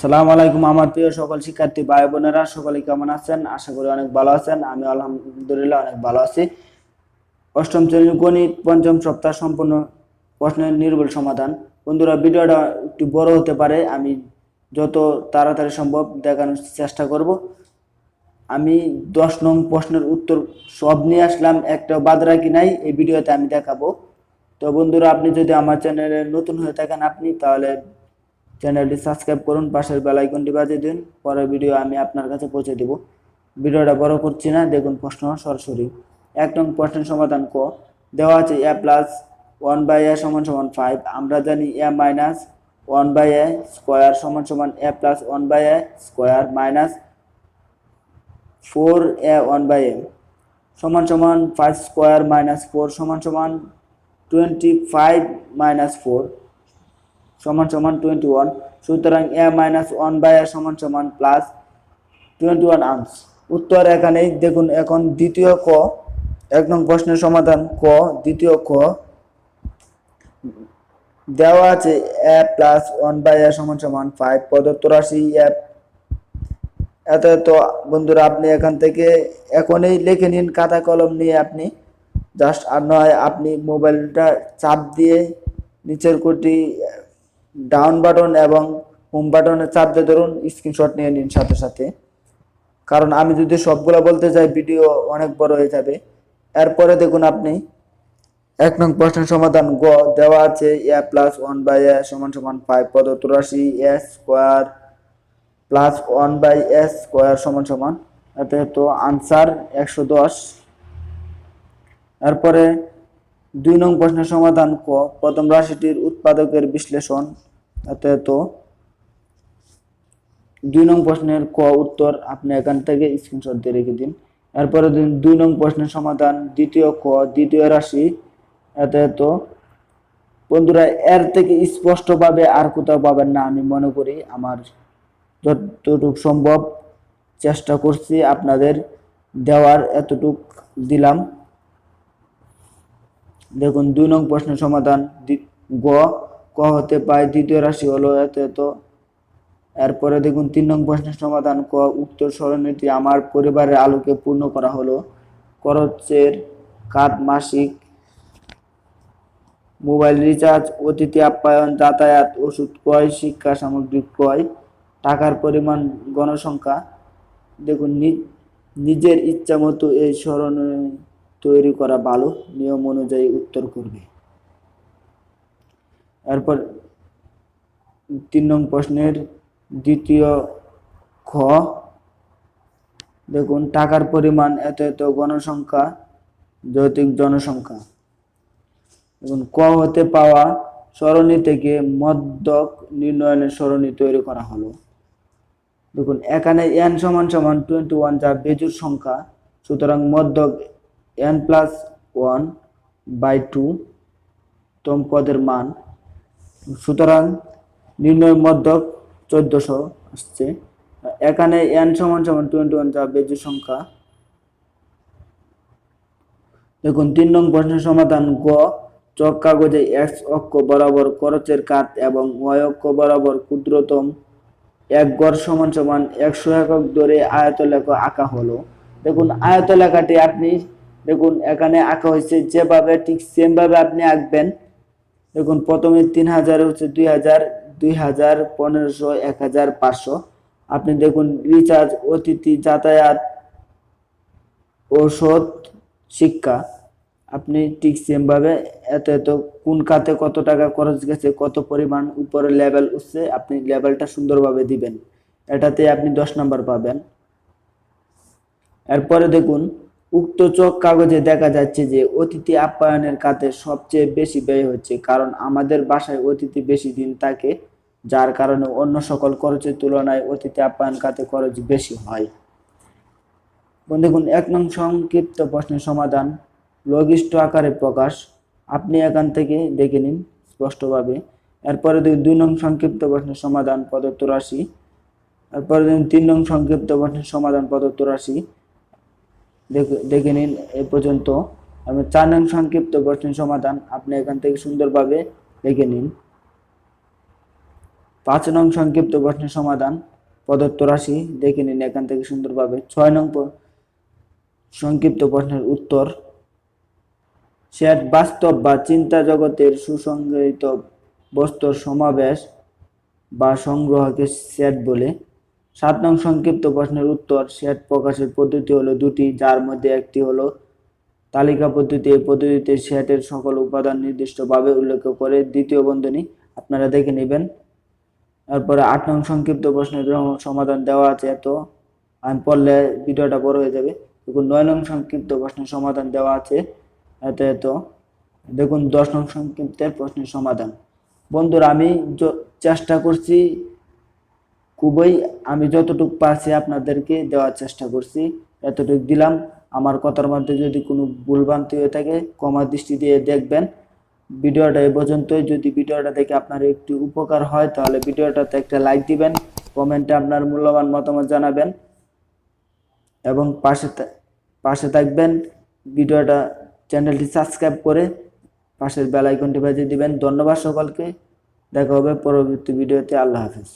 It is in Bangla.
সালাম আলাইকুম আমার প্রিয় সকল শিক্ষার্থী ভাই বোনেরা সকলে কেমন আছেন? আশা করি অনেক ভালো আছেন। আমি আলহামদুলিল্লাহ অনেক ভালো আছি। অষ্টম শ্রেণির গণিত পঞ্চম সপ্তাহ সম্পূর্ণ প্রশ্নের নির্ভুল সমাধান। বন্ধুরা, ভিডিওটা একটু বড় হতে পারে। আমি যত তাড়াতাড়ি সম্ভব দেখানোর চেষ্টা করব। আমি দশ নং প্রশ্নের উত্তর সব নিয়ে আসলাম একটা বাদ রাখি নাই, এই ভিডিওতে আমি দেখাবো। তো বন্ধুরা, আপনি যদি আমার চ্যানেলে নতুন হয়ে থাকেন আপনি, তাহলে চ্যানেলটি সাবস্ক্রাইব করুন, পাশের বেল আইকনটি বাজিয়ে দিন, পরের ভিডিও আমি আপনার কাছে পৌঁছে দেব। ভিডিওটা বড় করছি না, দেখুন প্রশ্ন সরাসরি। এক নং প্রশ্নের সমাধান ক। দেওয়া আছে a plus one by a সমান সমান ফাইভ। আমরা জানি a minus one by a square সমান সমান a plus one by a square minus four a one by a সমান সমান ফাইভ স্কোয়ার মাইনাস ফোর সমান সমান টোয়েন্টি ফাইভ মাইনাস ফোর। সমান সমান টোয়েন্টি ওয়ান সুতরাং a minus one by a সমান সমান প্লাস টোয়েন্টি ওয়ান আর্মস উত্তর এখানেই দেখুন, এখন দ্বিতীয় ক, এক নং প্রশ্নের সমাধান, ক, দ্বিতীয় ক। দেওয়া আছে a plus one by a সমান সমান ফাইভ প্রদত্ত রাশি এত তো বন্ধুরা, আপনি এখান থেকে এখনই লিখে নিন, খাতা কলম নিয়ে আপনি। জাস্ট আর নয়, আপনি মোবাইলটা চাপ দিয়ে নিচের কোটি ডাউন বাটন এবং হোম বাটনে চাপ ধরুন স্ক্রিনশট নিয়ে নিন সাথে সাথে। কারণ আমি যদি সবগুলো বলতে যাই ভিডিও অনেক বড় হয়ে যাবে। এরপরে দেখুন আপনি, এক নং প্রশ্নের সমাধান গ, দেওয়া আছে a plus one by a সমান সমান ফাইভ প্রদত্ত রাশি a square plus one by s square সমান সমান। এতে তো আনসার একশো দশ। এরপরে দুই নং প্রশ্নের সমাধান ক। প্রথম রাশিটির উৎপাদকের বিশ্লেষণ এতে তো দুই নং প্রশ্নের ক উত্তর আপনি এখান থেকে স্ক্রিনশট দিয়ে রেখে দিন। এরপরে দিন দুই নং প্রশ্নের সমাধান, দ্বিতীয় ক, দ্বিতীয় রাশি এতে তো বন্ধুরা, এর থেকে স্পষ্টভাবে আর কোথাও পাবেন না আমি মনে করি। আমার যতটুকু সম্ভব চেষ্টা করছি আপনাদের দেওয়ার, এতটুক দিলাম। দেখুন, দুই নং প্রশ্নের সমাধান গ, ক হতে পায়, দ্বিতীয় রাশি হলো এত এত এরপরে দেখুন, তিন নং প্রশ্নের সমাধান, ক উক্ত সরণীটি আমার পরিবারের আলোকে পূর্ণ করা হলো। খরচের কাঠ মাসিক মোবাইল রিচার্জ, অতিথি আপ্যায়ন, যাতায়াত, ওষুধ ক্রয়, শিক্ষা সামগ্রী ক্রয়, টাকার পরিমাণ, গণসংখ্যা। দেখুন নিজের ইচ্ছা মতো এই স্মরণে তৈরি করা ভালো নিয়ম অনুযায়ী উত্তর করবে। এরপর তিন নং প্রশ্নের দ্বিতীয় খ। দেখুন, টাকার পরিমাণ এত এত গণসংখ্যা, যৌতিক জনসংখ্যা। দেখুন, ক হতে পাওয়া সরণি থেকে মদ্যক নির্ণয়নের সরণি তৈরি করা হলো। দেখুন, এখানে এন সমান সমান টোয়েন্টি ওয়ান যা বেজুর সংখ্যা, সুতরাং মধ্যক n plus one by two তম পদের মান। সুতরাং নির্ণয় মধ্যক চোদ্দশো আসছে। এখানে এন সমান সমান টোয়েন্টি ওয়ান যা বেজুর সংখ্যা। দেখুন, তিন নং প্রশ্নের সমাধান গ, চক কাগজে এক্স অক্ষ বরাবর খরচের কাত এবং ওয়াই অক্ষ বরাবর ক্ষুদ্রতম। এক গড় সমান সমান একশো একক ধরে আয়তলেখ আঁকা হলো। দেখুন, আয়তলেখাটি আপনি দেখুন, এখানে আঁকা হয়েছে যেভাবে, ঠিক সেম ভাবে আপনি আঁকবেন। দেখুন, প্রথমে তিন হাজার, হচ্ছে দুই হাজার দুই হাজার, পনেরোশো, এক হাজার, পাঁচশো। আপনি দেখুন, রিচার্জ, অতিথি, যাতায়াত ঔষধ শিক্ষা। আপনি ঠিক সেম ভাবে এত এত, কোন খাতে কত টাকা খরচ গেছে, কত পরিমাণ উপরে লেভেল উঠছে, আপনি লেভেলটা সুন্দরভাবে দিবেন। এটাতে আপনি দশ নাম্বার পাবেন। এরপরে দেখুন উক্ত চোখ কাগজে দেখা যাচ্ছে যে অতিথি আপ্যায়নের খাতে সবচেয়ে বেশি ব্যয় হচ্ছে, কারণ আমাদের বাসায় অতিথি বেশি দিন থাকে, যার কারণে অন্য সকল খরচের তুলনায় অতিথি আপ্যায়ন খাতে খরচ বেশি হয়। দেখুন এক নং সংক্ষিপ্ত প্রশ্নের সমাধান। লঘিষ্ঠ আকারে প্রকাশ। আপনি এখান থেকে দেখে নিন স্পষ্টভাবে। এরপরে দুই নং সংক্ষিপ্ত প্রশ্নের সমাধান, প্রদত্ত রাশি। এরপরে তিন নং সংক্ষিপ্ত প্রশ্নের সমাধান, প্রদত্ত রাশি। দেখে নিন এ পর্যন্ত। চার নং সংক্ষিপ্ত প্রশ্নের সমাধান আপনি এখান থেকে সুন্দরভাবে দেখে নিন। পাঁচ নং সংক্ষিপ্ত প্রশ্নের সমাধান, প্রদত্ত রাশি দেখে নিন এখান থেকে সুন্দরভাবে। ছয় নং সংক্ষিপ্ত প্রশ্নের উত্তর। সেট বাস্তব বা চিন্তা জগতের সুসংজ্ঞায়িত বস্তুর সমাবেশ বা সংগ্রহকে সেট বলে। সাত নং সংক্ষিপ্ত প্রশ্নের উত্তর সেট প্রকাশের পদ্ধতি হলো দুটি, যার মধ্যে একটি হলো তালিকা পদ্ধতি। এই পদ্ধতিতে সেটের সকল উপাদান নির্দিষ্টভাবে উল্লেখ করে দ্বিতীয় বন্ধনী আপনারা দেখে নেবেন। তারপরে আট নং সংক্ষিপ্ত প্রশ্নের সমাধান দেওয়া আছে। এত আমি পড়লে ভিডিওটা বড় হয়ে যাবে। দেখুন, নয় নং সংক্ষিপ্ত প্রশ্নের সমাধান দেওয়া আছে। এত এত। দেখুন, দশ নং সংক্ষিপ্তের প্রশ্নের সমাধান। বন্ধুরা, আমি চেষ্টা করছি খুবই আমি যতটুকু পারছি আপনাদেরকে দেওয়ার চেষ্টা করছি। এতটুকু দিলাম। আমার কথার মধ্যে যদি কোনো ভুলভ্রান্তি হয়ে থাকে কমা দৃষ্টি দিয়ে দেখবেন। ভিডিওটা এ পর্যন্তই। যদি ভিডিওটা দেখে আপনার একটু উপকার হয়, তাহলে ভিডিওটাতে একটা লাইক দিবেন, কমেন্টে আপনার মূল্যবান মতামত জানাবেন এবং পাশে পাশে থাকবেন ভিডিওটা, চ্যানেলটি সাবস্ক্রাইব করে পাশের বেল আইকনটি বাজিয়ে দিবেন। ধন্যবাদ সকলকে। দেখা হবে পরবর্তী ভিডিওতে। আল্লাহ হাফিজ।